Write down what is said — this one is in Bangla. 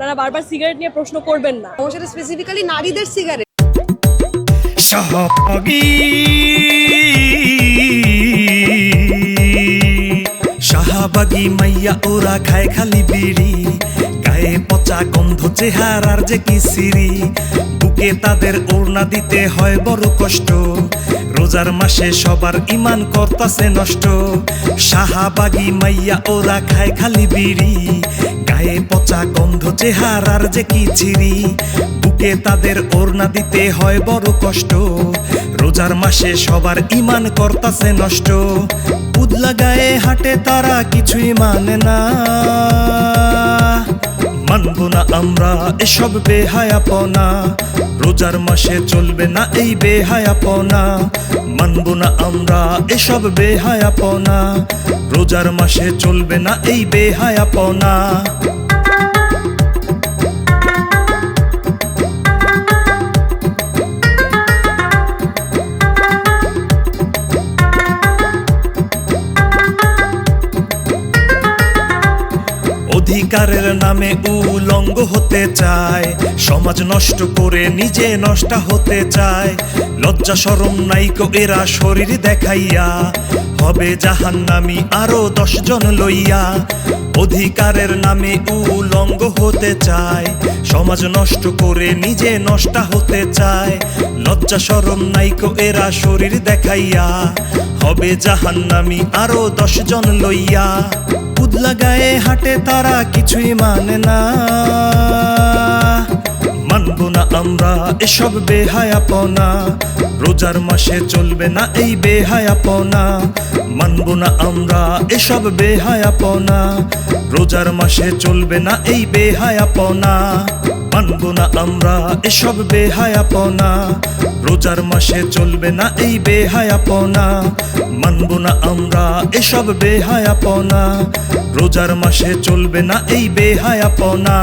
আপনারা বারবার সিগারেট নিয়ে প্রশ্ন করবেন না। সমস্যাটা স্পেসিফিক্যালি নারীদের সিগারেট শাহবাগি। মাইয়া ওরা খায় খালি বিড়ি। গায়ে পচা গন্ধ চেহারার যে কি সিরি বুকে তাদের ওড়না দিতে হয় বড় কষ্ট। রোজার মাসে সবার ইমান করতাছে নষ্ট। শাহবাগি মাইয়া ওরা খায় খালি বিড়ি। গায়ে পচা গন্ধ, চেহারার যে কি ছিরি। বুকে তাদের ওড়না দিতে হয় বড় কষ্ট। রোজার মাসে সবার ইমান করতাছে নষ্ট। উদলা গায়ে হাঁটে তারা কিছুই মানে না। আমরা এসব বেহায়াপনা রোজার মাসে চলবে না এই বেহায়াপনা মানব না আমরা এসব বেহায়াপনা রোজার মাসে চলবে না এই বেহায়াপনা অধিকারের নামে উলঙ্গ হতে চায়। সমাজ নষ্ট করে নিজে নষ্ট হতে চায়। লজ্জা সরম নাইকো এরা শরীর দেখাইয়া। হবে জাহান্নামি আরও দশজন লইয়া। অধিকারের নামে উলঙ্গ হতে চায়। সমাজ নষ্ট করে নিজে নষ্ট হতে চায়। লজ্জা সরম নাইকো এরা শরীর দেখাইয়া। হবে জাহান্নামি আরও দশজন লইয়া। উদলা গায়ে হাঁটে তারা কিছুই মানে না। মানব না আমরা এসব বেহায়াপনা, রোজার মাসে চলবে না এই বেহায়াপনা। মানব না আমরা এসব বেহায়াপনা, রোজার মাসে চলবে না এই বেহায়াপনা। মানব না আমরা এসব বেহায়াপনা রোজার মাসে চলবে না এই বেহায়াপনা। মানব না আমরা এসব বেহায়াপনা। রোজার মাসে চলবে না এই বেহায়াপনা।